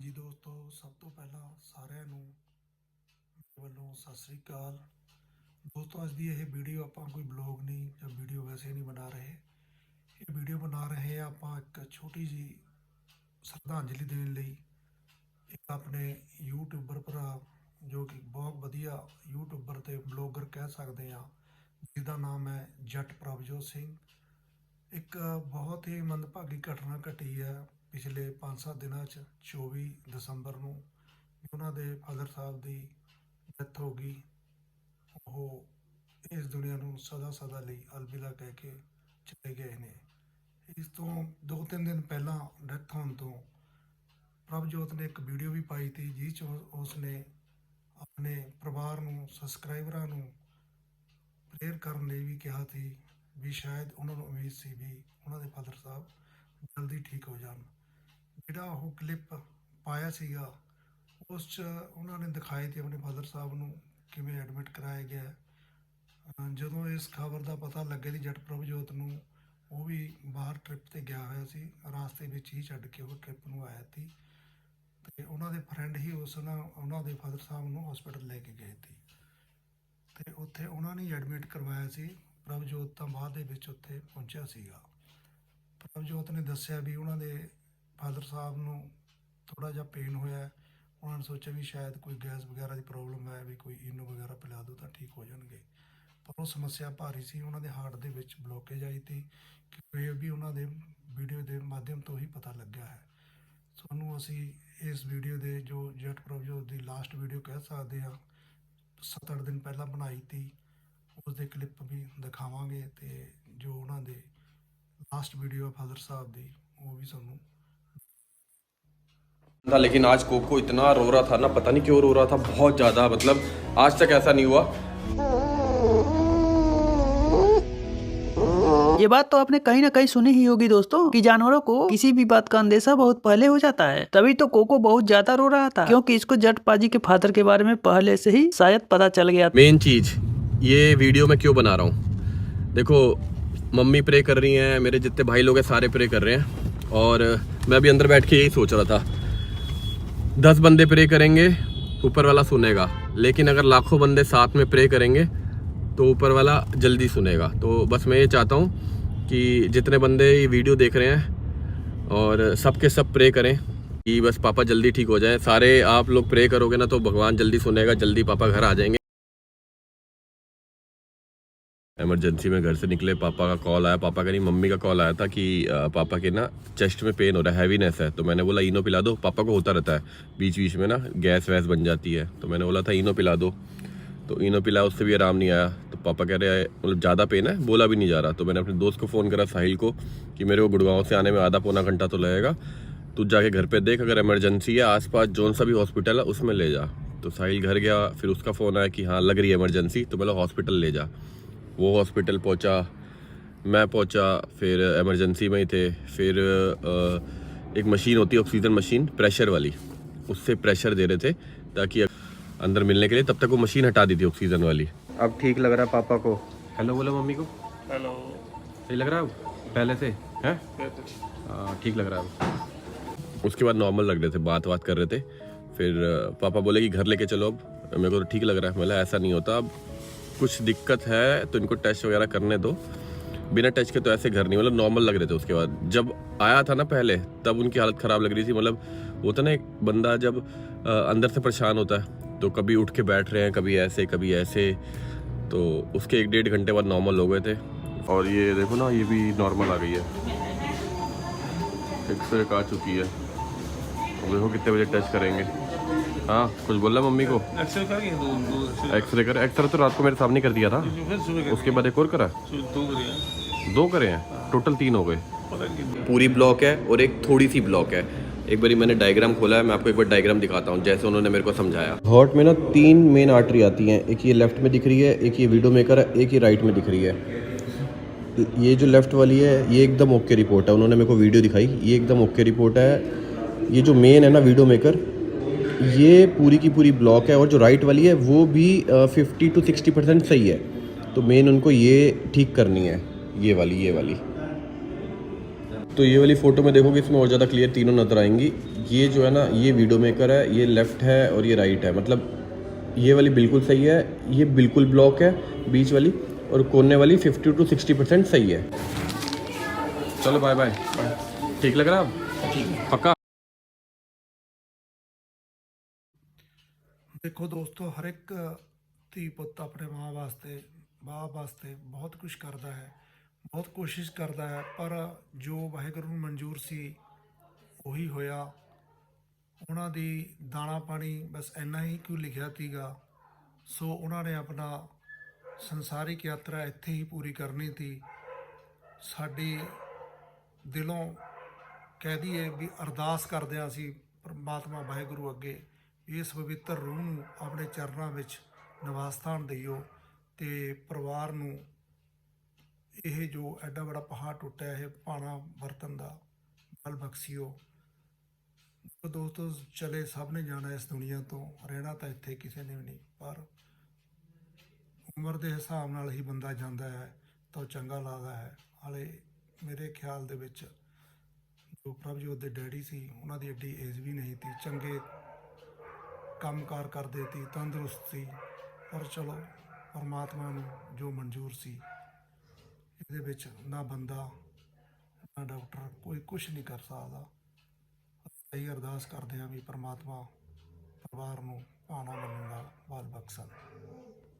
ਜੀ ਦੋਸਤੋ, ਸਭ ਤੋਂ ਪਹਿਲਾਂ ਸਾਰਿਆਂ ਨੂੰ ਵੱਲੋਂ ਸਤਿ ਸ੍ਰੀ ਅਕਾਲ। ਦੋਸਤੋ, ਅੱਜ ਦੀ ਇਹ ਵੀਡੀਓ ਆਪਾਂ ਕੋਈ ਬਲੌਗ ਨਹੀਂ ਜਾਂ ਵੀਡੀਓ ਵੈਸੇ ਨਹੀਂ ਬਣਾ ਰਹੇ। ਇਹ ਵੀਡੀਓ ਬਣਾ ਰਹੇ ਆ ਆਪਾਂ ਇੱਕ ਛੋਟੀ ਜੀ ਸ਼ਰਧਾਂਜਲੀ ਦੇਣ ਲਈ। ਇੱਕ ਆਪਣੇ ਯੂਟਿਊਬਰ ਭਰਾ ਜੋ ਕਿ ਬਹੁਤ ਵਧੀਆ ਯੂਟਿਊਬਰ ਤੇ ਬਲੌਗਰ ਕਹਿ ਸਕਦੇ ਆ ਜਿਹਦਾ ਨਾਮ ਹੈ ਜੱਟ ਪ੍ਰਭਜੋਤ ਸਿੰਘ। ਇੱਕ ਬਹੁਤ ਹੀ ਮੰਦਭਾਗੀ ਘਟਨਾ ਘਟੀ ਹੈ। ਪਿਛਲੇ 5-7 ਦਿਨਾਂ 'ਚ 24 ਦਸੰਬਰ ਨੂੰ ਉਹਨਾਂ ਦੇ ਫਾਦਰ ਸਾਹਿਬ ਦੀ ਡੈਥ ਹੋ ਗਈ। ਉਹ ਇਸ ਦੁਨੀਆ ਨੂੰ ਸਦਾ ਸਦਾ ਲਈ ਅਲਵਿਦਾ ਕਹਿ ਕੇ ਚਲੇ ਗਏ ਨੇ। ਇਸ ਤੋਂ 2-3 ਦਿਨ ਪਹਿਲਾਂ ਡੈਥ ਹੋਣ ਤੋਂ ਪ੍ਰਭਜੋਤ ਨੇ ਇੱਕ ਵੀਡੀਓ ਵੀ ਪਾਈ ਤੀ, ਜਿਸ 'ਚ ਉਸਨੇ ਆਪਣੇ ਪਰਿਵਾਰ ਨੂੰ ਸਬਸਕ੍ਰਾਈਬਰਾਂ ਨੂੰ ਪ੍ਰੇਅਰ ਕਰਨ ਲਈ ਵੀ ਕਿਹਾ ਸੀ ਵੀ ਸ਼ਾਇਦ ਉਹਨਾਂ ਨੂੰ ਉਮੀਦ ਸੀ ਵੀ ਉਹਨਾਂ ਦੇ ਫਾਦਰ ਸਾਹਿਬ ਜਲਦੀ ਠੀਕ ਹੋ ਜਾਣ। ਜਿਹੜਾ ਉਹ ਕਲਿੱਪ ਪਾਇਆ ਸੀਗਾ, ਉਸ 'ਚ ਉਹਨਾਂ ਨੇ ਦਿਖਾਏ ਤੇ ਆਪਣੇ ਫਾਦਰ ਸਾਹਿਬ ਨੂੰ ਕਿਵੇਂ ਐਡਮਿਟ ਕਰਾਇਆ ਗਿਆ ਜਦੋਂ ਇਸ ਖਬਰ ਦਾ ਪਤਾ ਲੱਗੇ ਦੀ ਜੱਟ ਪ੍ਰਭਜੋਤ ਨੂੰ, ਉਹ ਵੀ ਬਾਹਰ ਟ੍ਰਿਪ ਤੇ ਗਿਆ ਹੋਇਆ ਸੀ। ਰਾਸਤੇ ਵਿੱਚ ਹੀ ਛੱਡ ਕੇ ਉਹ ਟ੍ਰਿਪ ਨੂੰ ਆਇਆ ਸੀ। ਤੇ ਉਹਨਾਂ ਦੇ ਫਰੈਂਡ ਹੀ ਉਸ ਨਾਲ, ਉਹਨਾਂ ਦੇ ਫਾਦਰ ਸਾਹਿਬ ਨੂੰ ਹਸਪੀਟਲ ਲੈ ਕੇ ਗਏ ਸੀ। ਤੇ ਉੱਥੇ ਉਹਨਾਂ ਨੇ ਐਡਮਿਟ ਕਰਵਾਇਆ ਸੀ। ਪ੍ਰਭਜੋਤ ਤਾਂ ਬਾਅਦ ਦੇ ਵਿੱਚ ਉੱਥੇ ਪਹੁੰਚਿਆ ਸੀਗਾ। ਪ੍ਰਭਜੋਤ ਨੇ ਦੱਸਿਆ ਵੀ ਉਹਨਾਂ ਦੇ ਫਾਦਰ ਸਾਹਿਬ ਨੂੰ ਥੋੜਾ ਜਿਹਾ ਪੇਨ ਹੋਇਆ ਉਹਨਾਂ ਨੇ ਸੋਚਿਆ ਵੀ ਸ਼ਾਇਦ ਕੋਈ ਗੈਸ ਵਗੈਰਾ ਦੀ ਪ੍ਰੋਬਲਮ ਹੈ, ਵੀ ਕੋਈ ਇਨੋ ਵਗੈਰਾ ਪਿਲਾ ਦਿਓ ਤਾਂ ਠੀਕ ਹੋ ਜਾਣਗੇ। ਪਰ ਉਹ ਸਮੱਸਿਆ ਭਾਰੀ ਸੀ, ਉਹਨਾਂ ਦੇ ਹਾਰਟ ਦੇ ਵਿੱਚ ਬਲੋਕੇਜ ਆਈ ਤੀ ਕਿ ਇਹ ਵੀ ਉਹਨਾਂ ਦੇ ਵੀਡੀਓ ਦੇ ਮਾਧਿਅਮ ਤੋਂ ਹੀ ਪਤਾ ਲੱਗਿਆ ਹੈ। ਤੁਹਾਨੂੰ ਅਸੀਂ ਇਸ ਵੀਡੀਓ ਦੇ ਜੋ ਜੱਟ ਪ੍ਰਭਜੋਤ ਦੀ ਲਾਸਟ ਵੀਡੀਓ ਕਹਿ ਸਕਦੇ ਹਾਂ 7-8 ਦਿਨ ਪਹਿਲਾਂ ਬਣਾਈ ਤੀ ਉਸ ਦੇ ਕਲਿੱਪ ਵੀ ਦਿਖਾਵਾਂਗੇ ਤੇ ਜੋ ਉਹਨਾਂ ਦੇ ਲਾਸਟ ਵੀਡੀਓ ਫਾਦਰ ਸਾਹਿਬ ਦੀ ਉਹ ਵੀ ਸਾਨੂੰ था लेकिन आज कोको इतना रो रहा था ना पता नहीं क्यों रो रहा था बहुत ज़्यादा मतलब आज तक ऐसा नहीं हुआ ये बात तो आपने कहीं ना कहीं सुनी ही होगी दोस्तों कि जानवरों को किसी भी बात का अंदेशा बहुत पहले हो जाता है तभी तो कोको बहुत ज्यादा रो रहा था क्योंकि इसको जट पाजी के फादर के बारे में पहले से ही शायद पता चल गया था मेन चीज़ ये वीडियो मैं क्यों बना रहा हूँ देखो मम्मी प्रे कर रही हैं, मेरे जितने भाई लोग हैं, सारे प्रे कर रहे हैं। और मैं अभी अंदर बैठ के यही सोच रहा था। दस बंदे प्रे करेंगे, ऊपर वाला सुनेगा। लेकिन अगर लाखों बंदे साथ में प्रे करेंगे तो ऊपर वाला जल्दी सुनेगा। तो बस मैं ये चाहता हूँ कि जितने बंदे ये वीडियो देख रहे हैं, और सबके सब प्रे करें, कि बस पापा जल्दी ठीक हो जाएँ। सारे आप लोग प्रे करोगे ना तो भगवान जल्दी सुनेगा, जल्दी पापा घर आ जाएँगे। इमरजेंसी में घर से निकले, पापा का कॉल आया। पापा का नहीं मम्मी का कॉल आया था कि पापा के ना चेस्ट में पेन हो रहा है हैवीनेस है। तो मैंने बोला, इनो पिला दो। पापा को होता रहता है। बीच बीच में ना गैस वैस बन जाती है। तो मैंने बोला, था, इनो पिला दो। तो इनो पिला, उससे भी आराम नहीं आया। तो पापा कह रहे मतलब ज़्यादा पेन है? बोला भी नहीं जा रहा। तो मैंने अपने दोस्त को फ़ोन करा, साहिल को, कि मेरे को गुड़गांव से आने में आधा पौना घंटा तो लगेगा। तू जाके घर पे देख, अगर इमरजेंसी है, आसपास जौन सा भी हॉस्पिटल है, उसमें ले जा। तो साहिल घर गया, फिर उसका फ़ोन आया कि हाँ लग रही है इमरजेंसी तो बोला हॉस्पिटल ले जा। वो हॉस्पिटल पहुँचा मैं पहुँचा फिर एमरजेंसी में ही थे फिर एक मशीन होती है ऑक्सीजन मशीन प्रेशर वाली। उससे प्रेशर दे रहे थे ताकि अंदर मिलने के लिए तब तक वो मशीन हटा दी थी ऑक्सीजन वाली। अब ठीक लग रहा है पापा को। हेलो बोलो मम्मी को। हेलो सही लग रहा है पहले से? हैं? हाँ, ठीक लग रहा है उसके बाद नॉर्मल लग रहे थे बात बात कर रहे थे। फिर पापा बोले कि घर लेके चलो अब। मेरे को तो ठीक लग रहा है। मैं ऐसा नहीं होता। अब कुछ दिक्कत है तो इनको टेस्ट वगैरह करने दो। बिना टेस्ट के तो ऐसे घर नहीं मतलब नॉर्मल लग रहे थे उसके बाद। जब आया था ना पहले, तब उनकी हालत ख़राब लग रही थी। मतलब होता ना एक बंदा जब अंदर से परेशान होता है तो कभी उठ के बैठ रहे हैं, कभी ऐसे कभी ऐसे। तो उसके एक डेढ़ घंटे बाद नॉर्मल हो गए थे। और ये देखो ना, ये भी नॉर्मल आ गई है। एक्सरे आ चुकी है। देखो कितने बजे टेस्ट करेंगे। हाँ कुछ बोला मम्मी को? एक्सरे कर एक्सरे तो रात को मेरे सामने कर दिया था। उसके बाद एक और करा। दो करे। हैं? टोटल तीन हो गए। पूरी ब्लॉक है और एक थोड़ी सी ब्लॉक है। एक बारी मैंने डायग्राम खोला है मैं आपको एक बार डायग्राम दिखाता हूँ जैसे उन्होंने मेरे को समझाया। हॉट में ना तीन मेन आर्टरी आती हैं। एक ये लेफ़्ट में दिख रही है एक ये वीडो मेकर है एक ये राइट में दिख रही है। ये जो लेफ़्ट वाली है ये एकदम ओके रिपोर्ट है। उन्होंने मेरे को वीडियो दिखाई। ये एकदम ओके रिपोर्ट है। ये जो मेन है ना वीडो मेकर ये पूरी की पूरी ब्लॉक है और जो राइट वाली है वो भी फिफ्टी टू सिक्सटी परसेंट सही है। तो मेन उनको ये ठीक करनी है ये वाली ये वाली। तो ये वाली फ़ोटो में देखोगे इसमें और ज़्यादा क्लियर तीनों नज़र आएँगी। ये जो है ना ये वीडियो मेकर है ये लेफ़्ट है और ये राइट है। मतलब ये वाली बिल्कुल सही है ये बिल्कुल ब्लॉक है बीच वाली और कोने वाली 50 टू 60 परसेंट सही है। चलो बाय बाय ठीक लग रहा है। पक्का? ਦੇਖੋ ਦੋਸਤੋ, ਹਰ ਇੱਕ ਧੀ ਪੁੱਤ ਆਪਣੇ ਮਾਂ ਵਾਸਤੇ, ਬਾਪ ਵਾਸਤੇ ਬਹੁਤ ਕੁਝ ਕਰਦਾ ਹੈ, ਬਹੁਤ ਕੋਸ਼ਿਸ਼ ਕਰਦਾ ਹੈ, ਪਰ ਜੋ ਵਾਹਿਗੁਰੂ ਨੂੰ ਮਨਜ਼ੂਰ ਸੀ, ਉਹੀ ਹੋਇਆ। ਉਹਨਾਂ ਦੀ ਦਾਣਾ ਪਾਣੀ ਬਸ ਇੰਨਾ ਹੀ ਕਿਉਂ ਲਿਖਿਆ ਸੀਗਾ? ਸੋ ਉਹਨਾਂ ਨੇ ਆਪਣਾ ਸੰਸਾਰਿਕ ਯਾਤਰਾ ਇੱਥੇ ਹੀ ਪੂਰੀ ਕਰਨੀ ਸੀ। ਸਾਡੀ ਦਿਲੋਂ ਕਹਿ ਦਈਏ ਵੀ ਅਰਦਾਸ ਕਰਦੇ ਹਾਂ ਅਸੀਂ ਪਰਮਾਤਮਾ ਵਾਹਿਗੁਰੂ ਅੱਗੇ ਇਸ ਪਵਿੱਤਰ ਰੂਹ ਨੂੰ ਆਪਣੇ ਚਰਨਾਂ ਵਿੱਚ ਨਿਵਾਸ ਸਥਾਨ ਦਿਓ ਤੇ ਪਰਿਵਾਰ ਨੂੰ ਇਹ ਜੋ ਐਡਾ ਬੜਾ ਪਹਾੜ ਟੁੱਟਿਆ, ਇਹ ਪਾਣਾ ਵਰਤਨ ਦਾ ਬਲ ਬਖਸ਼ਿਓ। ਦੋਸਤੋ, ਚਲੇ ਸਭ ਨੇ ਜਾਣਾ ਇਸ ਦੁਨੀਆ ਤੋਂ, ਰਹਿਣਾ ਤਾਂ ਇੱਥੇ ਕਿਸੇ ਨੇ ਵੀ ਨਹੀਂ, ਪਰ ਉਮਰ ਦੇ ਹਿਸਾਬ ਨਾਲ ਹੀ ਬੰਦਾ ਜਾਂਦਾ ਹੈ, ਤਾਂ ਉਹ ਚੰਗਾ ਲੱਗਦਾ ਹੈ। ਹਾਲੇ ਮੇਰੇ ਖਿਆਲ ਦੇ ਵਿੱਚ ਜੋ ਪ੍ਰਭਜੋਤ ਦੇ ਡੈਡੀ ਸੀ, ਉਹਨਾਂ ਦੀ ਐਡੀ ਏਜ ਵੀ ਨਹੀਂ ਸੀ। ਚੰਗੇ ਕੰਮਕਾਰ ਕਰਦੇ ਸੀ ਤੰਦਰੁਸਤ ਸੀ। ਪਰ ਚਲੋ, ਪਰਮਾਤਮਾ ਨੂੰ ਜੋ ਮਨਜ਼ੂਰ ਸੀ, ਇਹਦੇ ਵਿੱਚ ਨਾ ਬੰਦਾ, ਨਾ ਡਾਕਟਰ ਕੋਈ ਕੁਝ ਨਹੀਂ ਕਰ ਸਕਦਾ। ਅਸੀਂ ਅਰਦਾਸ ਕਰਦੇ ਹਾਂ ਵੀ ਪਰਮਾਤਮਾ ਪਰਿਵਾਰ ਨੂੰ ਭਾਣਾ ਮੰਨਣ ਦਾ ਬਲ ਬਖਸ਼ਣ।